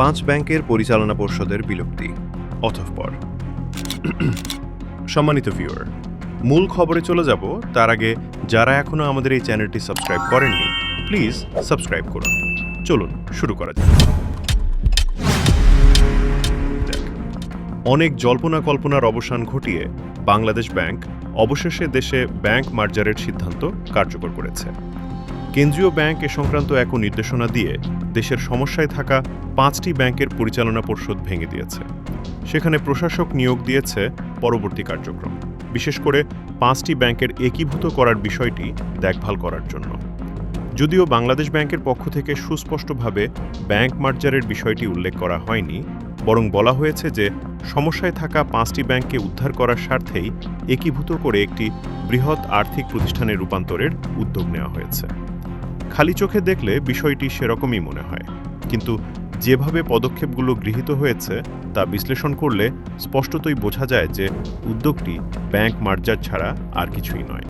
পাঁচ ব্যাংকের পরিচালনা পর্ষদের বিলুপ্তি অথপর সম্মানিত ভিউয়ার মূল খবরে চলে যাব, তার আগে যারা এখনও আমাদের এই চ্যানেলটি সাবস্ক্রাইব করেননি, প্লিজ সাবস্ক্রাইব করুন। চলুন, শুরু করা যাক। অনেক জল্পনা কল্পনার অবসান ঘটিয়ে বাংলাদেশ ব্যাংক অবশেষে দেশে ব্যাংক মার্জারের সিদ্ধান্ত কার্যকর করেছে। কেন্দ্রীয় ব্যাংক এ সংক্রান্ত এক নির্দেশনা দিয়ে দেশের সমস্যায় থাকা পাঁচটি ব্যাংকের পরিচালনা পর্ষদ ভেঙে দিয়েছে। সেখানে প্রশাসক নিয়োগ দিয়েছে পরবর্তী কার্যক্রম। বিশেষ করে পাঁচটি ব্যাংকের একীভূত করার বিষয়টি দেখভাল করার জন্য। যদিও বাংলাদেশ ব্যাংকের পক্ষ থেকে সুস্পষ্টভাবে ব্যাংক মার্জারের বিষয়টি উল্লেখ করা হয়নি, বরং বলা হয়েছে যে সমস্যায় থাকা পাঁচটি ব্যাংককে উদ্ধার করার স্বার্থেই একীভূত করে একটি বৃহৎ আর্থিক প্রতিষ্ঠানে রূপান্তরের উদ্যোগ নেওয়া হয়েছে। খালি চোখে দেখলে বিষয়টি সেরকমই মনে হয়। কিন্তু যেভাবে পদক্ষেপগুলো গৃহীত হয়েছে, তা বিশ্লেষণ করলে স্পষ্টতই বোঝা যায় যে উদ্যোগটি ব্যাংক মার্জার ছাড়া আর কিছুই নয়।